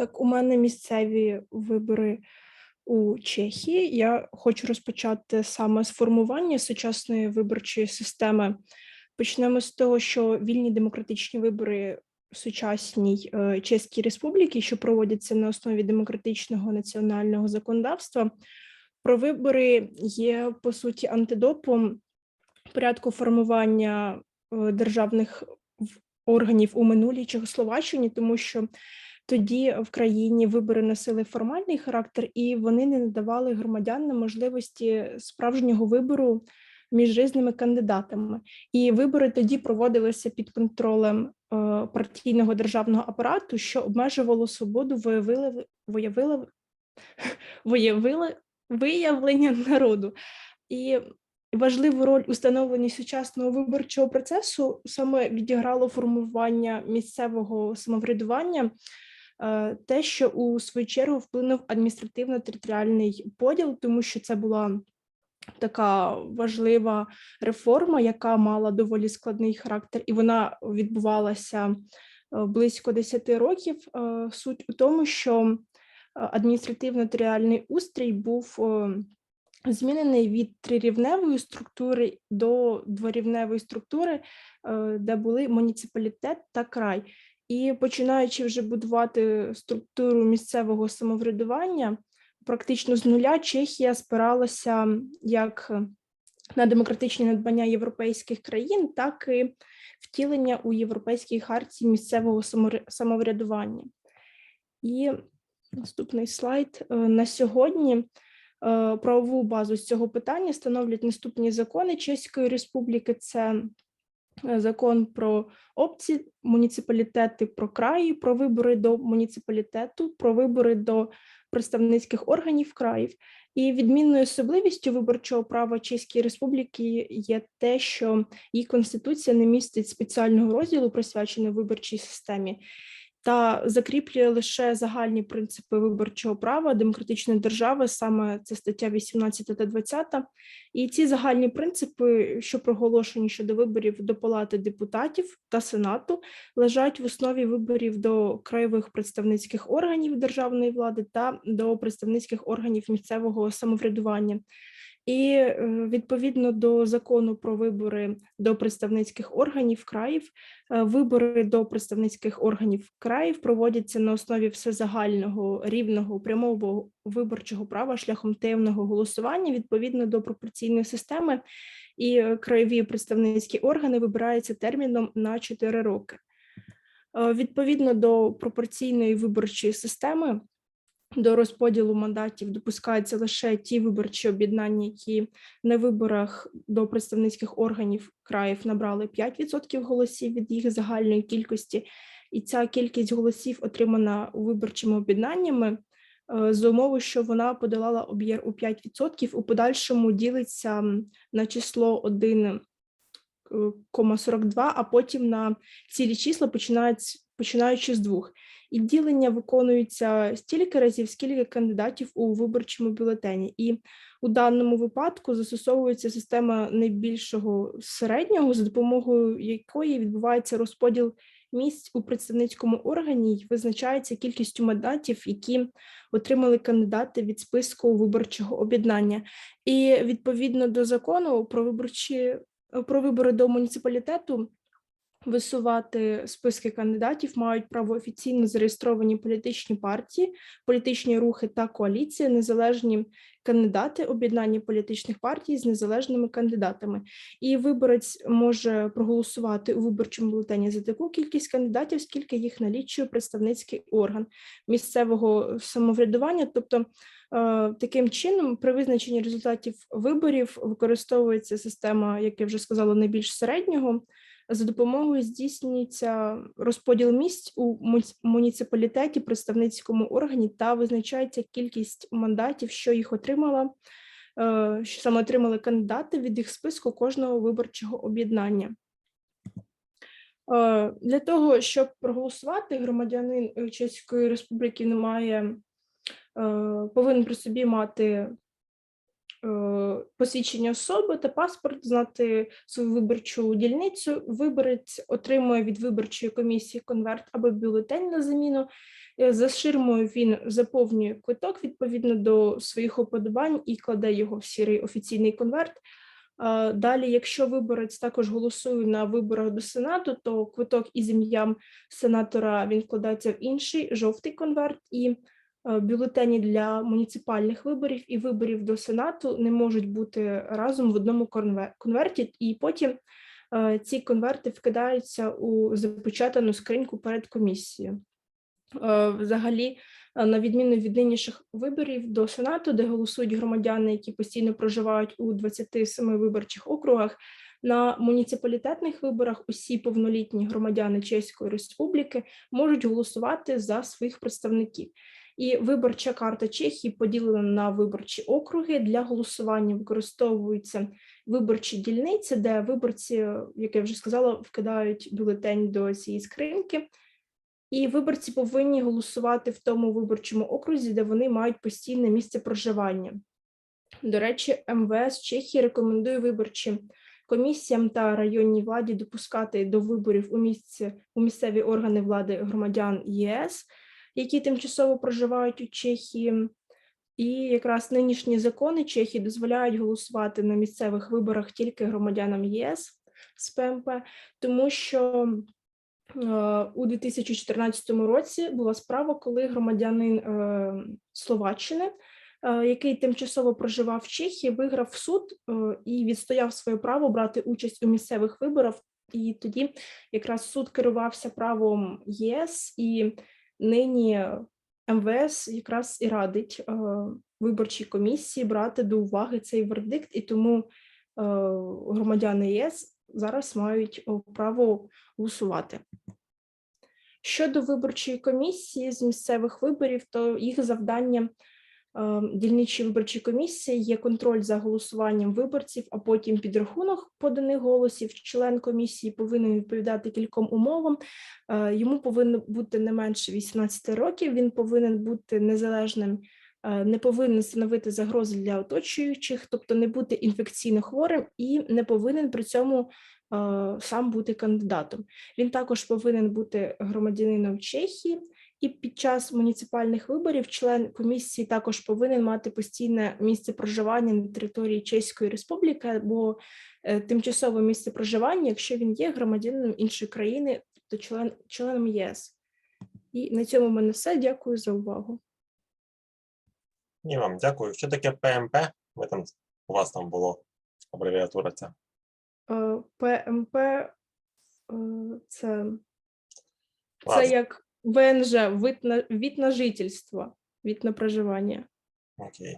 Так, у мене місцеві вибори у Чехії. Я хочу розпочати саме з формування сучасної виборчої системи. Почнемо з того, що вільні демократичні вибори в сучасній е, Чеській Республіці, що проводяться на основі демократичного національного законодавства, про вибори є по суті антидопом порядку формування е, державних органів у минулій Чехословаччині, тому що тоді в країні вибори носили формальний характер, і вони не надавали громадянам можливості справжнього вибору між різними кандидатами. І вибори тоді проводилися під контролем е, партійного державного апарату, що обмежувало свободу виявили, виявили, виявили, виявлення народу. І важливу роль у становленні сучасного виборчого процесу саме відіграло формування місцевого самоврядування, те, що у свою чергу вплинув адміністративно-територіальний поділ, тому що це була така важлива реформа, яка мала доволі складний характер, і вона відбувалася е, близько 10 років. Е, Суть у тому, що е, адміністративно-територіальний устрій був е, змінений від трирівневої структури до дворівневої структури, е, де були муніципалітет та край. І починаючи вже будувати структуру місцевого самоврядування, практично з нуля Чехія спиралася як на демократичні надбання європейських країн, так і втілення у Європейській хартії місцевого самоврядування. І наступний слайд. Е, На сьогодні е, правову базу з цього питання становлять наступні закони Чеської Республіки. Це закон про опції, муніципалітети про краї, про вибори до муніципалітету, про вибори до представницьких органів країв. І відмінною особливістю виборчого права Чеської Республіки є те, що її конституція не містить спеціального розділу, присвяченого виборчій системі, та закріплює лише загальні принципи виборчого права демократичної держави, саме це стаття 18 та 20. І ці загальні принципи, що проголошені щодо виборів до Палати депутатів та Сенату, лежать в основі виборів до краєвих представницьких органів державної влади та до представницьких органів місцевого самоврядування. І е, відповідно до закону про вибори до представницьких органів країв, е, вибори до представницьких органів країв проводяться на основі всезагального рівного прямого виборчого права шляхом таємного голосування відповідно до пропорційної системи, і краєві представницькі органи вибираються терміном на 4 роки. Е, Відповідно до пропорційної виборчої системи, до розподілу мандатів допускаються лише ті виборчі об'єднання, які на виборах до представницьких органів країв набрали 5% голосів від їх загальної кількості, і ця кількість голосів отримана виборчими об'єднаннями е, за умови, що вона подолала об'єр у 5%, у подальшому ділиться на число 1,42, а потім на цілі числа починають, починаючи з двох. І ділення виконується стільки разів, скільки кандидатів у виборчому бюлетені. І у даному випадку застосовується система найбільшого середнього, за допомогою якої відбувається розподіл місць у представницькому органі і визначається кількістю мандатів, які отримали кандидати від списку виборчого об'єднання. І відповідно до закону про виборчі про вибори до муніципалітету висувати списки кандидатів мають право офіційно зареєстровані політичні партії, політичні рухи та коаліції, незалежні кандидати, об'єднання політичних партій з незалежними кандидатами. І виборець може проголосувати у виборчому бюлетені за таку кількість кандидатів, скільки їх налічує представницький орган місцевого самоврядування. Тобто е, таким чином, при визначенні результатів виборів використовується система, як я вже сказала, найбільш середнього. За допомогою здійснюється розподіл місць у муніципалітеті, представницькому органі та визначається кількість мандатів, що їх отримала, е, що саме отримали кандидати від їх списку кожного виборчого об'єднання. Е, Для того, щоб проголосувати, громадянин Чеської Республіки не має, е, повинен при собі мати посвідчення особи та паспорт, знати свою виборчу дільницю. Виборець отримує від виборчої комісії конверт або бюлетень на заміну. Е, За ширмою він заповнює квиток відповідно до своїх уподобань і кладе його в сірий офіційний конверт. Далі, якщо виборець також голосує на виборах до Сенату, то квиток із ім'ям сенатора він вкладається в інший жовтий конверт, і бюлетені для муніципальних виборів і виборів до Сенату не можуть бути разом в одному конве- конверті, і потім е, ці конверти вкидаються у запечатану скриньку перед комісією. Е, Взагалі, е, на відміну від нинішніх виборів до Сенату, де голосують громадяни, які постійно проживають у 27 виборчих округах, на муніципалітетних виборах усі повнолітні громадяни Чеської Республіки можуть голосувати за своїх представників. І виборча карта Чехії поділена на виборчі округи. Для голосування використовуються виборчі дільниці, де виборці, як я вже сказала, вкидають бюлетень до цієї скриньки. І виборці повинні голосувати в тому виборчому окрузі, де вони мають постійне місце проживання. До речі, МВС Чехії рекомендує виборчим комісіям та районній владі допускати до виборів у місці у місцеві органи влади громадян ЄС, які тимчасово проживають у Чехії. І якраз нинішні закони Чехії дозволяють голосувати на місцевих виборах тільки громадянам ЄС з ПМП, тому що Е, у 2014 році була справа, коли громадянин е, Словаччини, е, який тимчасово проживав в Чехії, виграв суд е, і відстояв своє право брати участь у місцевих виборах. І тоді якраз суд керувався правом ЄС, і нині МВС якраз і радить е, виборчій комісії брати до уваги цей вердикт, і тому е, громадяни ЄС зараз мають о, право голосувати. Щодо виборчої комісії з місцевих виборів, то їх завдання е, дільничої виборчої комісії є контроль за голосуванням виборців, а потім підрахунок поданих голосів. Член комісії повинен відповідати кільком умовам. Е, Йому повинно бути не менше 18 років. Він повинен бути незалежним, е, не повинен становити загрози для оточуючих, тобто не бути інфекційно хворим і не повинен при цьому е, сам бути кандидатом. Він також повинен бути громадянином Чехії, і під час муніципальних виборів член комісії також повинен мати постійне місце проживання на території Чеської Республіки або е, тимчасове місце проживання, якщо він є громадянином іншої країни, то член, членом ЄС. І на цьому в мене все. Дякую за увагу. І вам дякую. Що таке ПМП? Ви там у вас там було абревіатура ця. Е, ПМП е, це, це Ладно. як ВНЖ, вид на, вид на жительство, вид на проживання. Окей.